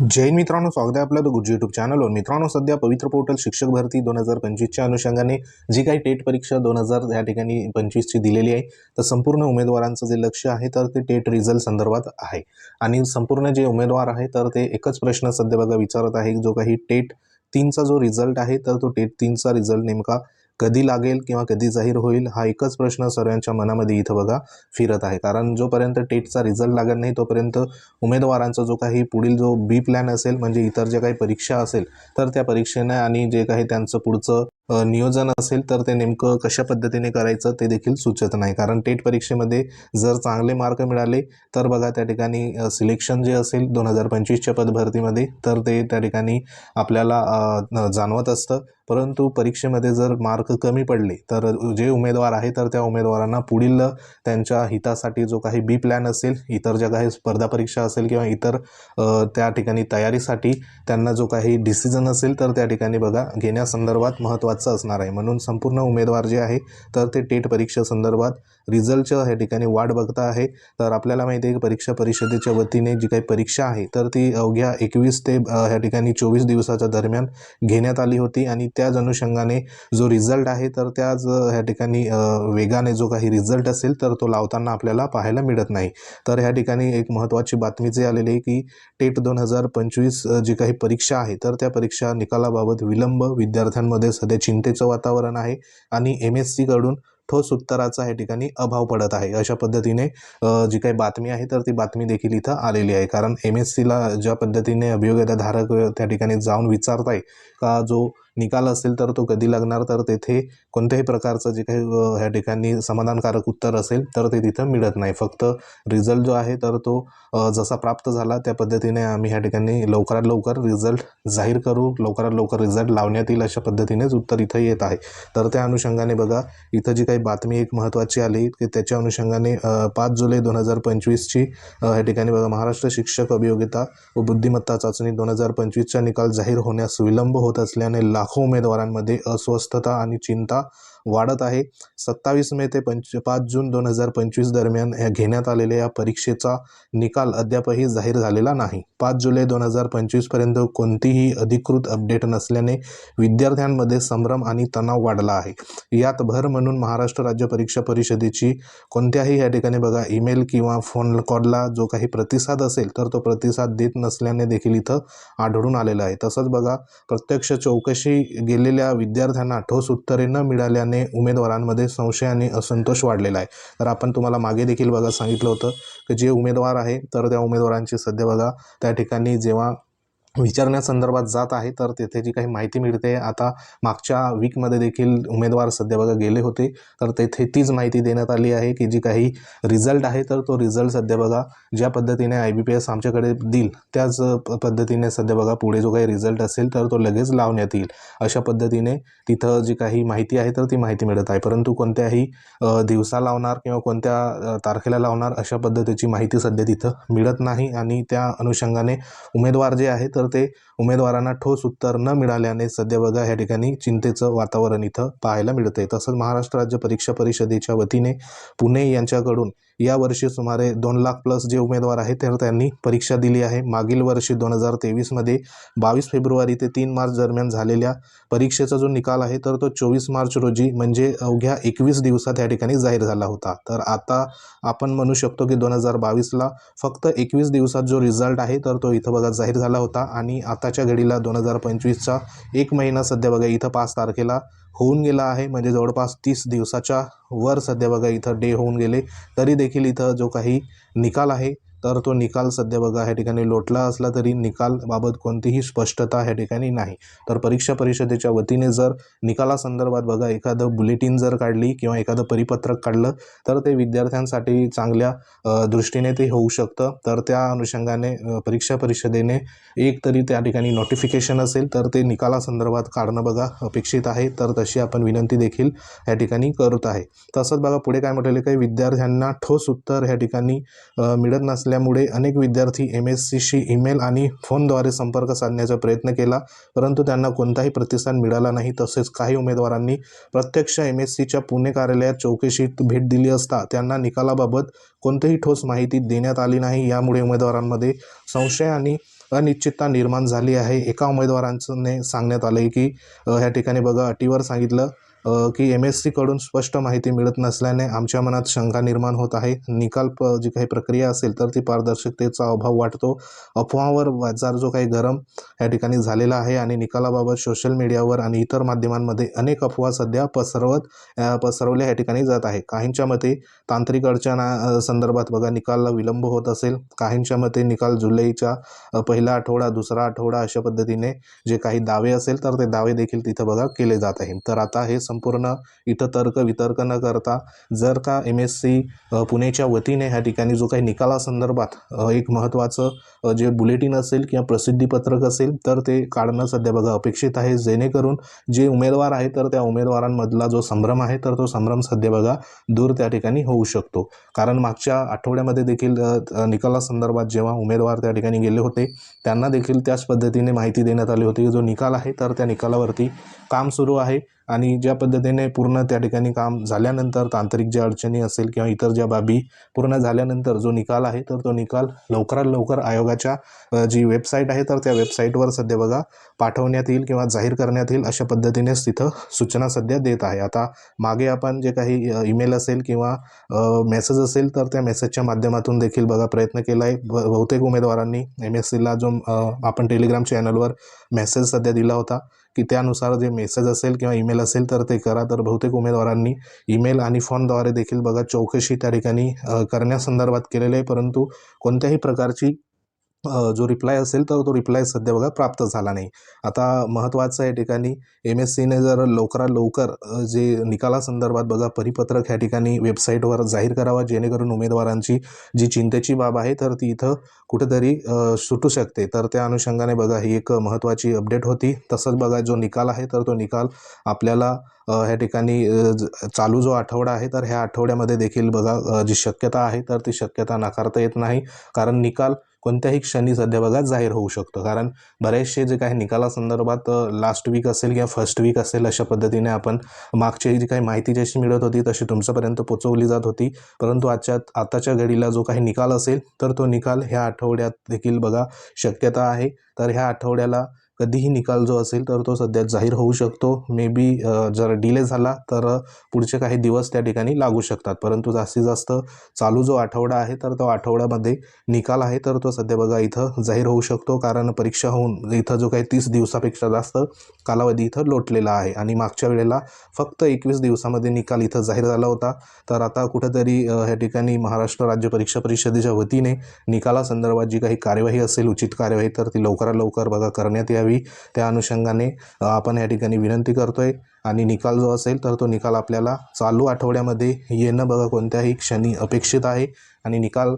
जैन मित्रांनो स्वागत आहे आपलं गुरुजी यूट्यूब चॅनलवर मित्रांनो सध्या पवित्र पोर्टल शिक्षक भरती दोन हजार पंचवीसच्या अनुषंगाने जी काही टेट परीक्षा दोन हजार या ठिकाणी पंचवीसची दिलेली आहे तर संपूर्ण उमेदवारांचं जे लक्ष आहे तर ते टेट रिझल्ट संदर्भात आहे. आणि संपूर्ण जे उमेदवार आहे तर ते एकच प्रश्न सध्या बघा विचारत आहे जो काही टेट तीनचा जो रिझल्ट आहे तर तो टेट तीनचा रिझल्ट नेमका कधी लागेल किंवा कधी जाहीर होईल हा एकच प्रश्न सर्वांच्या मनामध्ये इथं बघा फिरत आहे. कारण जोपर्यंत टेटचा रिझल्ट लागत नाही तोपर्यंत उमेदवारांचा जो काही पुढील जो बी प्लॅन असेल म्हणजे इतर जे काही परीक्षा असेल तर त्या परीक्षेने आणि जे काही त्यांचं पुढचं नियोजन असेल तर ते नेमकं कशा पद्धतीने करायचं ते देखील सुचत नाही. कारण टेट परीक्षेमध्ये जर चांगले मार्क मिळाले तर बघा त्या ठिकाणी सिलेक्शन जे असेल दोन हजार पंचवीसच्या पदभरतीमध्ये तर ते त्या ठिकाणी आपल्याला जाणवत असतं. परंतु परीक्षेमध्ये जर मार्क कमी पडले तर जे उमेदवार आहे तर त्या उमेदवारांना पुढील त्यांच्या हितासाठी जो काही बी प्लॅन असेल इतर ज्या काही स्पर्धा परीक्षा असेल किंवा इतर त्या ठिकाणी तयारीसाठी त्यांना जो काही डिसिजन असेल तर त्या ठिकाणी बघा घेण्यासंदर्भात महत्त्वाचं असणार आहे. म्हणून संपूर्ण उमेदवार जे आहे तर ते टेट परीक्षेसंदर्भात रिझल्टच्या ह्या ठिकाणी वाट बघता आहे. तर आपल्याला माहिती आहे की परीक्षा परिषदेच्या वतीने जी काही परीक्षा आहे तर ती अवघ्या एकवीस ते ह्या ठिकाणी चोवीस दिवसाच्या दरम्यान घेण्यात आली होती. आणि त्याच अनुषंगाने जो रिझल्ट आहे तर त्याच ह्या ठिकाणी वेगाने जो काही रिझल्ट असेल तर तो लावताना आपल्याला पाहायला मिळत नाही. तर ह्या ठिकाणी एक महत्त्वाची बातमी जी आलेली आहे की टेट दोन हजार पंचवीस जी काही परीक्षा आहे तर त्या परीक्षा निकालाबाबत विलंब विद्यार्थ्यांमध्ये सध्या चिंतेचं वातावरण आहे. आणि एम एस सीकडून ठोस उत्तराचा या ठिकाणी अभाव पडत आहे. अशा पद्धतीने जी काही बातमी आहे तर ती बातमी देखील इथं आलेली आहे. कारण एम एस सीला ज्या पद्धतीने अभियोग्यताधारक त्या ठिकाणी जाऊन विचारताय का जो निकाल असेल तर तो कधी लागणार? तर तेथे कोणत्याही प्रकारचं जे काही ह्या ठिकाणी समाधानकारक उत्तर असेल तर ते तिथं मिळत नाही. फक्त रिझल्ट जो आहे तर तो जसा प्राप्त झाला त्या पद्धतीने आम्ही ह्या ठिकाणी लवकरात लवकर रिझल्ट जाहीर करू. लवकरात लवकर रिझल्ट लावण्यात येईल अशा पद्धतीनेच उत्तर इथं येत आहे. तर त्या अनुषंगाने बघा इथं जी काही बातमी एक महत्त्वाची आली की त्याच्या अनुषंगाने पाच जुलै दोन हजार पंचवीसची ह्या ठिकाणी बघा महाराष्ट्र शिक्षक अभियोगिता व बुद्धिमत्ता चाचणी दोन हजार पंचवीसचा निकाल जाहीर होण्यास विलंब होत असल्याने लाखो उमेदवारांमध्ये अस्वस्थता आणि चिंता वाढत आहे. सत्तावीस मे ते पंच पाच जून दोन हजार पंचवीस दरम्यान या घेण्यात आलेल्या या परीक्षेचा निकाल अद्यापही जाहीर झालेला नाही. पाच जुलै दोन हजार पंचवीसपर्यंत कोणतीही अधिकृत अपडेट नसल्याने विद्यार्थ्यांमध्ये संभ्रम आणि तणाव वाढला आहे. यात भर म्हणून महाराष्ट्र राज्य परीक्षा परिषदेची कोणत्याही या ठिकाणी बघा ईमेल किंवा फोन कॉलला जो काही प्रतिसाद असेल तर तो प्रतिसाद देत नसल्याने देखील इथं आढळून आलेला आहे. तसंच बघा प्रत्यक्ष चौकशी गेलेल्या विद्यार्थ्यांना ठोस उत्तरे न मिळाल्याने उमेदवारांमध्ये संशय आणि असंतोष वाढलेला आहे. तर आपण तुम्हाला मागे देखील बघा सांगितलं होतं की जे उमेदवार आहे तर त्या उमेदवारांची सध्या बघा त्या ठिकाणी जेव्हा विचारण्यासंदर्भात जात आहे तर तेथे जी काही माहिती मिळते आता मागच्या वीकमध्ये देखील उमेदवार सध्या बघा गेले होते तर तेथे तीच माहिती देण्यात आली आहे की जी काही रिझल्ट आहे तर तो रिझल्ट सध्या बघा ज्या पद्धतीने आय बी पी एस आमच्याकडे देईल त्याच प- पद्धतीने सध्या बघा पुढे जो काही रिझल्ट असेल तर तो लगेच लावण्यात येईल. अशा पद्धतीने तिथं जी काही माहिती आहे तर ती माहिती मिळत आहे. परंतु कोणत्याही दिवसा लावणार किंवा कोणत्या तारखेला लावणार अशा पद्धतीची माहिती सध्या तिथं मिळत नाही. आणि त्या अनुषंगाने उमेदवार जे आहेत तर ते उमेदवारांना ठोस उत्तर न मिळाल्याने सध्या बघा या ठिकाणी चिंतेचं वातावरण इथं पाहायला मिळतंय. तसंच महाराष्ट्र राज्य परीक्षा परिषदेच्या वतीने पुणे यांच्याकडून यावर्षी सुमारे दोन लाख प्लस जे उमेदवार आहेत तर त्यांनी परीक्षा दिली आहे. मागील वर्षी दोन हजार तेवीसमध्ये बावीस फेब्रुवारी ते तीन मार्च दरम्यान झालेल्या परीक्षेचा जो निकाल आहे तर तो चोवीस मार्च रोजी म्हणजे अवघ्या एकवीस दिवसात या ठिकाणी जाहीर झाला होता. तर आता आपण म्हणू शकतो की दोन हजार बावीसला फक्त एकवीस दिवसात जो रिझल्ट आहे तर तो इथं बघा जाहीर झाला होता. आणि आताच्या घडीला दोन हजार पंचवीसचा एक महिना सध्या बघा इथं पाच तारखेला होऊन गेला आहे. म्हणजे जवळपास तीस दिवसाच्या वर सध्या बघा इथं डे होऊन गेले. तरी देखील इथं जो काही निकाल आहे तर तो निकाल सध्या बघा ह्या ठिकाणी लोटला असला तरी निकालबाबत कोणतीही स्पष्टता ह्या ठिकाणी नाही. तर परीक्षा परिषदेच्या वतीने जर निकालासंदर्भात बघा एखादं बुलेटिन जर काढली किंवा एखादं परिपत्रक काढलं तर ते विद्यार्थ्यांसाठी चांगल्या दृष्टीने ते होऊ शकतं. तर त्या अनुषंगाने परीक्षा परिषदेने एक तरी त्या ठिकाणी नोटिफिकेशन असेल तर ते निकालासंदर्भात काढणं बघा अपेक्षित आहे. तर तशी आपण विनंती देखील या ठिकाणी करत आहे. तसंच बघा पुढे काय म्हटलेलं काही विद्यार्थ्यांना ठोस उत्तर ह्या ठिकाणी मिळत नसले असल्यामुळे अनेक विद्यार्थी एम एस सीशी ईमेल आणि फोनद्वारे संपर्क साधण्याचा प्रयत्न केला परंतु त्यांना कोणताही प्रतिसाद मिळाला नाही. तसेच काही उमेदवारांनी प्रत्यक्ष एम एस सीच्या पुणे कार्यालयात चौकशीत भेट दिली असता त्यांना निकालाबाबत कोणतीही ठोस माहिती देण्यात आली नाही. यामुळे उमेदवारांमध्ये संशय आणि अनिश्चितता निर्माण झाली आहे. एका उमेदवारांने सांगण्यात आलं आहे की ह्या ठिकाणी बघा अटीवर सांगितलं की एम एस सीकडून स्पष्ट माहिती मिळत नसल्याने आमच्या मनात शंका निर्माण होत आहे. निकाल प जी काही प्रक्रिया असेल तर ती पारदर्शकतेचा अभाव वाटतो. अफवावर बाजार जो काही गरम या ठिकाणी झालेला आहे आणि निकालाबाबत सोशल मीडियावर आणि इतर माध्यमांमध्ये अनेक अफवा सध्या पसरवत पसरवल्या या ठिकाणी जात आहे. काहींच्या मते तांत्रिक अडचण संदर्भात बघा निकालला विलंब होत असेल. काहींच्या मते निकाल जुलैच्या पहिला आठवडा दुसरा आठवडा अशा पद्धतीने जे काही दावे असेल तर ते दावे देखील तिथं बघा केले जात आहे. तर आता हे संपूर्ण इथं तर्क वितर्क न करता जर का एम एस सी पुणेच्या वतीने ह्या ठिकाणी जो काही निकालासंदर्भात एक महत्त्वाचं जे बुलेटिन असेल किंवा प्रसिद्धीपत्रक असेल तर ते काढणं सध्या बघा अपेक्षित आहे. जेणेकरून जे उमेदवार आहे तर त्या उमेदवारांमधला जो संभ्रम आहे तर तो संभ्रम सध्या बघा दूर त्या ठिकाणी होऊ शकतो. कारण मागच्या आठवड्यामध्ये देखील निकालासंदर्भात जेव्हा उमेदवार त्या ठिकाणी गेले होते त्यांना देखील त्याच पद्धतीने माहिती देण्यात आली होती. की जो निकाल आहे तर त्या निकालावरती काम सुरू आहे. आणि ज्या पद्धतीने पूर्ण त्या ठिकाणी काम झाल्यानंतर तांत्रिक ज्या अडचणी असेल किंवा इतर ज्या बाबी पूर्ण झाल्यानंतर जो निकाल आहे तर तो निकाल लवकरात लवकर आयोगाच्या जी वेबसाईट आहे तर त्या वेबसाईटवर सध्या बघा पाठवण्यात येईल किंवा जाहीर करण्यात येईल अशा पद्धतीनेच तिथं सूचना सध्या देत आहे. आता मागे आपण जे काही ईमेल असेल किंवा मेसेज असेल तर त्या मेसेजच्या माध्यमातून देखील बघा प्रयत्न केला आहे बहुतेक उमेदवारांनी एम एस सीला जो आपण टेलिग्राम चॅनलवर मेसेज सध्या दिला होता की त्यानुसार जे मेसेज असेल किंवा ईमेल असेल तर ते करा. तर बहुतेक उमेदवारांनी ईमेल आणि फोनद्वारे देखील बघा चौकशी त्या ठिकाणी करण्यासंदर्भात केलेलं आहे. परंतु कोणत्याही प्रकारची जो रिप्लाय असेल तर तो रिप्लाय सध्या बघा प्राप्त झाला नाही. आता महत्त्वाचं या ठिकाणी एम एस सीने जर लवकरात लवकर जे निकालासंदर्भात बघा परिपत्रक ह्या ठिकाणी वेबसाईटवर जाहीर करावा जेणेकरून उमेदवारांची जी चिंतेची बाब आहे तर ती इथं कुठेतरी सुटू शकते. तर त्या अनुषंगाने बघा ही एक महत्त्वाची अपडेट होती. तसंच बघा जो निकाल आहे तर तो निकाल आपल्याला ह्या ठिकाणी ज- चालू जो आठवडा आहे तर ह्या आठवड्यामध्ये देखील बघा जी शक्यता आहे तर ती शक्यता नाकारता येत नाही. कारण निकाल कोणत्याही क्षणी सध्या बघा जाहीर होऊ शकतो. कारण बरेचसे जे काही निकालासंदर्भात लास्ट वीक असेल किंवा फर्स्ट वीक असेल अशा पद्धतीने आपण मागची जी काही माहिती जशी मिळत होती तशी तुमच्यापर्यंत पोचवली जात होती. परंतु आजच्या आताच्या घडीला जो काही निकाल असेल तर तो निकाल ह्या आठवड्यात देखील बघा शक्यता आहे. तर ह्या आठवड्याला कधीही निकाल जो असेल तर तो सध्या जाहीर होऊ शकतो. मे बी जर डिले झाला तर पुढचे काही दिवस त्या ठिकाणी लागू शकतात. परंतु जास्तीत जास्त चालू जो आठवडा आहे तर तो आठवड्यामध्ये निकाल आहे तर तो सध्या बघा इथं जाहीर होऊ शकतो. कारण परीक्षा होऊन इथं जो काही तीस दिवसापेक्षा जास्त कालावधी इथं लोटलेला आहे. आणि मागच्या वेळेला फक्त एकवीस दिवसामध्ये निकाल इथं जाहीर झाला होता. तर आता कुठंतरी ह्या ठिकाणी महाराष्ट्र राज्य परीक्षा परिषदेच्या वतीने निकालासंदर्भात जी काही कार्यवाही असेल उचित कार्यवाही तर ती लवकरात लवकर बघा करण्यात यावी. त्या अनुषंगाने आपण या ठिकाणी विनंती करतोय. आणि निकाल जो असेल तर तो निकाल आपल्याला चालू आठवड्यामध्ये येणं बघा कोणत्याही क्षणी अपेक्षित आहे. आणि निकाल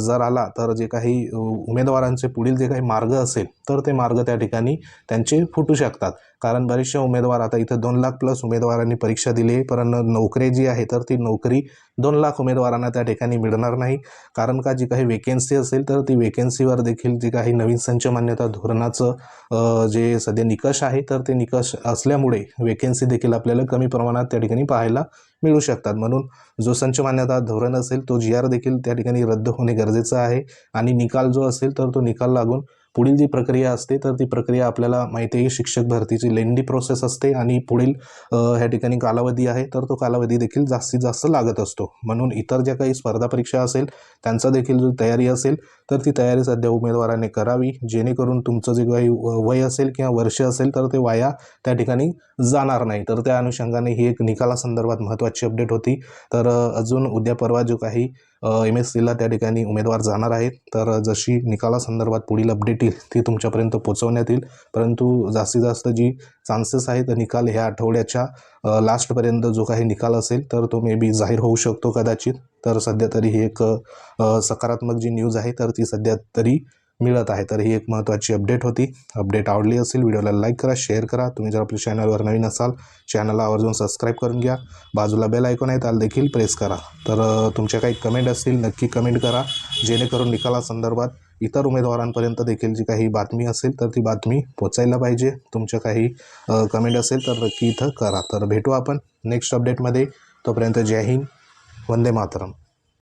जर आला तर जे काही उमेदवारांचे पुढील जे काही मार्ग असेल तर ते मार्ग त्या ठिकाणी त्यांचे फुटू शकतात. कारण बरेचसे उमेदवार आता इथं दोन लाख प्लस उमेदवारांनी परीक्षा दिली आहे पण नोकरी जी आहे तर ती नोकरी दोन लाख उमेदवारांना त्या ठिकाणी मिळणार नाही. कारण का जी काही वेकेन्सी असेल तर ती वेकेन्सीवर देखील जी काही नवीन संच मान्यता धोरणाचं जे सध्या निकष आहे तर ते निकष असल्यामुळे वेकेन्सी देखील आपल्याला कमी प्रमाणात त्या ठिकाणी पाहायला मिळू शकतात. म्हणून जो संच मान्यता धोरण असेल तो जी आर देखील त्या ठिकाणी रद्द होणे गरजेचं आहे. आणि निकाल जो असेल तर तो निकाल लागून पुढील जी प्रक्रिया असते तर ती प्रक्रिया आपल्याला माहिती आहे शिक्षक भरतीची लेंडी प्रोसेस असते आणि पुढील ह्या ठिकाणी कालावधी आहे तर तो कालावधी देखील जास्तीत जास्त लागत असतो. म्हणून इतर ज्या काही स्पर्धा परीक्षा असेल त्यांचा देखील जो तयारी असेल तर ती तयारी सध्या उमेदवाराने करावी. जेणेकरून तुमचं जे काही व- वय असेल किंवा वर्ष असेल तर ते वाया त्या ठिकाणी जाणार नाही. तर त्या अनुषंगाने ही एक निकालासंदर्भात महत्त्वाची अपडेट होती. तर अजून उद्या परवा जो काही एम एस सीला त्या ठिकाणी उमेदवार जाणार आहेत. तर जशी निकालासंदर्भात पुढील अपडेट येईल ती तुमच्यापर्यंत पोहोचवण्यात येईल. परंतु जास्तीत जास्त जी चान्सेस आहेत निकाल ह्या आठवड्याच्या लास्टपर्यंत जो काही निकाल असेल तर तो मे बी जाहीर होऊ शकतो कदाचित. तर सध्या तरी ही एक सकारात्मक जी न्यूज आहे तर ती सध्या तरी मिळत आहे. तर ही एक महत्त्वाची अपडेट होती. अपडेट आवडली असेल व्हिडिओला लाईक करा शेअर करा. तुम्ही जर आपल्या चॅनलवर नवीन असाल चॅनलला आवर्जून सबस्क्राईब करून घ्या. बाजूला बेल ऐकून आहे त्याला देखील प्रेस करा. तर तुमच्या काही कमेंट असतील नक्की कमेंट करा. जेणेकरून निकालासंदर्भात इतर उमेदवारांपर्यंत देखील जी काही बातमी असेल तर ती बातमी पोचायला पाहिजे. तुमच्या काही कमेंट असेल तर नक्की इथं करा. तर भेटू आपण नेक्स्ट अपडेटमध्ये तोपर्यंत जय हिंद. वंदे मातरम.